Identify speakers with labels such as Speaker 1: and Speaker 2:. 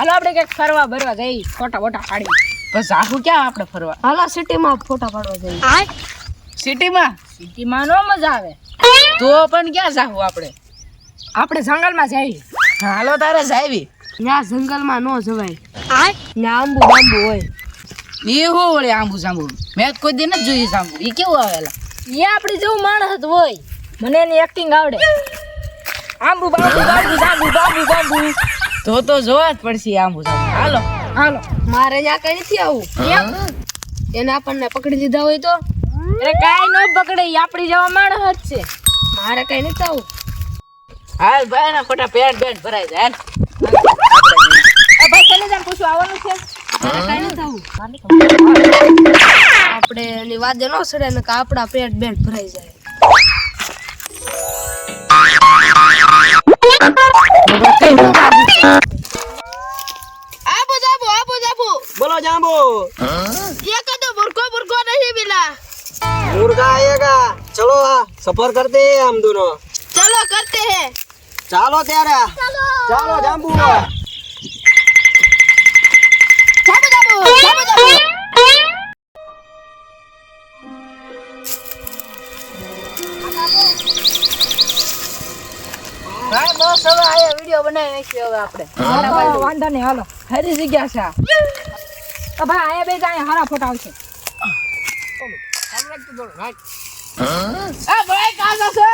Speaker 1: હાલો આપણે કંઈક ફરવા ભરવા જઈ ફોટા બોટા પાડી
Speaker 2: બસ આખું ક્યાં આપણે ફરવા?
Speaker 3: હાલો સિટીમાં ફોટા પાડવા જઈએ.
Speaker 2: સિટીમાં?
Speaker 1: સિટીમાં નો મજા આવે.
Speaker 2: તો પણ ક્યાં જાવું આપણે?
Speaker 1: આપણે જંગલમાં જઈએ.
Speaker 2: હાલો તારે જાવી.
Speaker 3: ના જંગલમાં નો જવાય. ના આંબુ બાંબુ હોય.
Speaker 2: એ હો વળી આંબુ સાંબુ મેં તો કોઈ દિન નથી જોયું સાંબુ એ કેવું આવેલા?
Speaker 1: એ આપણી જેવું માણસ જ હોય. મને એની એક્ટિંગ આવડે. આંબુ બાંબુ બાંબુ સાંબુ બાંબુ બાંબુ.
Speaker 2: તો તો જોવા જ પડશે આમ હાલો.
Speaker 1: હાલો.
Speaker 3: મારે ત્યાં કઈ નથી આવું.
Speaker 1: કેમ?
Speaker 3: એને આપણને પકડી લીધા હોય તો?
Speaker 1: અરે કાઈ ન પકડે આપડી જવા માણસ જ છે.
Speaker 3: મારે કઈ નથી આવું.
Speaker 2: હાલ ભાઈ ના ખોટા પેટ બેટ ભરાય જાય
Speaker 1: એ ભાઈ આવવાનું છે?
Speaker 3: મારે કઈ નથી આવું. આપણે એની વાદે ન સડે ને કે આપણા પેટ બેટ ભરાઈ જાય.
Speaker 4: बोलो जाम्बू
Speaker 3: ये कदो बुरको बुरको नहीं मिला
Speaker 4: मुर्गा आएगा चलो सफर करते हैं हम दोनों
Speaker 3: चलो करते हैं
Speaker 4: ચાલો ત્યારે ચાલો જાંબુ
Speaker 3: जाबू जाबू जाबू जाबू
Speaker 2: ભાઈ બસ હવે આયા વિડિયો બનાવી નાખીએ હવે આપણે
Speaker 1: હાલો, વાંધો નહીં હાલો
Speaker 2: ખરી જગ્યા છે આ.
Speaker 1: તો ભાઈ આયા બે જાય હારા ફોટા આવશે.
Speaker 2: હા. ભાઈ કાકા છે